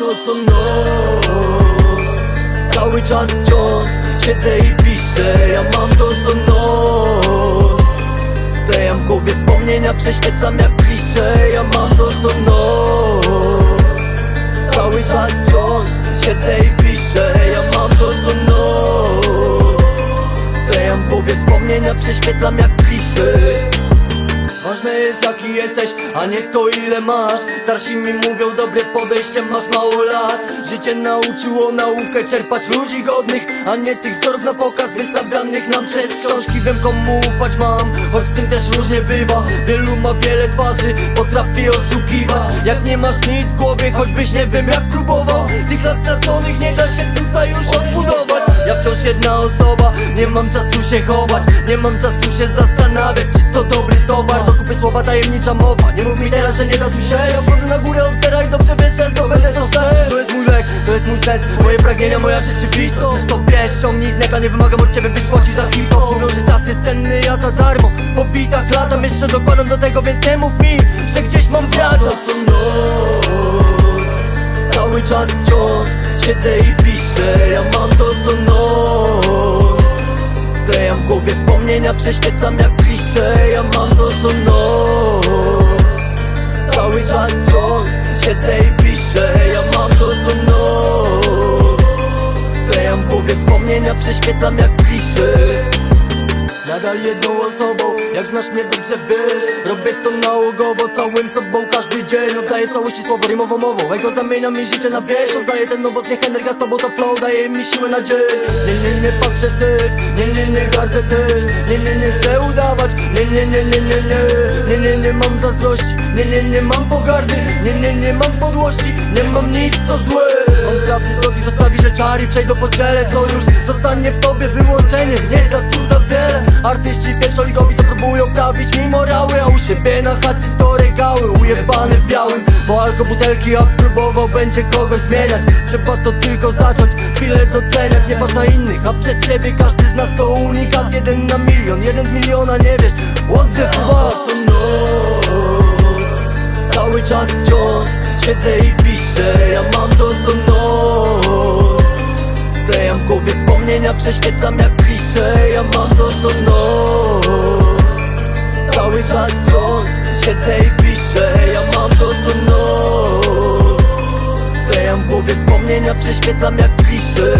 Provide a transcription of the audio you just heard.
to co noc Cały czas wciąż siedzę i piszę Ja mam to co noc Sklejam w głowie wspomnienia, prześwietlam jak klisze Ja mam to co noc Cały czas wciąż siedzę i piszę Ja mam to co noc Sklejam w głowie wspomnienia, prześwietlam jak klisze Ważne jest jaki jesteś, a nie to ile masz. Starsi mi mówią dobre podejście, masz mało lat. Życie nauczyło naukę czerpać ludzi godnych A nie tych wzorów na pokaz wystawianych nam przez książki. Wiem komu ufać mam, choć z tym też różnie bywa. Wielu ma wiele twarzy, potrafi oszukiwać. Jak nie masz nic w głowie, choćbyś nie wiem jak próbował. Tych lat straconych nie da się Osoba, nie mam czasu się chować Nie mam czasu się zastanawiać, czy to dobry towar. Do kupy słowa tajemnicza mowa. Nie mów mi teraz, że nie da tu się. Ja wchodzę na górę od zera i dobrze wiesz, że zdobędę to chcę. To jest mój lek, to jest mój sens Moje pragnienia, moja rzeczywistość. Zresztą wiesz, ciągnij z neta Nie wymagam od ciebie być płaci za hip-hop. Mówią, że czas jest cenny, ja za darmo. Po bitach latam, jeszcze dokładam do tego Więc nie mów mi, że gdzieś mam wracać. Co noc Cały czas wciąż siedzę i piszę prześwietlam jak klisze Ja mam to co noc Cały czas wciąż siedzę i piszę Ja mam to co noc Sklejam w głowie wspomnienia, prześwietlam jak klisze Nadal jedną osobą, jak znasz mnie dobrze wiesz. Robię to nałogowo, całym sobą każdy dzień Oddaję całości słowo rymową mową Ego zamienia mi życie na wieś Oddaję ten nowoc, niech energia z tobą to flow Daje mi siłę na dzień Nie, nie, nie patrzę wstecz Nie, nie, nie gardzę też Nie, nie, nie chcę udawać Nie, nie, nie, nie, nie, nie. Nie, nie, nie mam zazdrości Nie, nie, nie mam pogardy. Nie, nie, nie mam podłości Nie mam nic co złe. Mam prawdy zwrot czary przejdą po czele To już zostanie w tobie wyłączenie. Nie da tu za wiele. Artyści pierwszoligowi co próbują prawić mi morały A u siebie na chacie to regały Ujebane w białym. Bo alko butelki jak próbował będzie kogoś zmieniać. Trzeba to tylko zacząć Chwilę doceniać. Nie patrz na innych, a przed siebie każdy z nas to unikat. Jeden na milion, jeden z miliona nie wiesz. What the fuck? Co noc Cały czas wciąż siedzę i piszę. Ja mam to co noc wspomnienia, prześwietlam jak klisze. Ja mam to co noc Cały czas wciąż siedzę i piszę. Ja mam to co noc Sklejam w głowie wspomnienia, prześwietlam jak klisze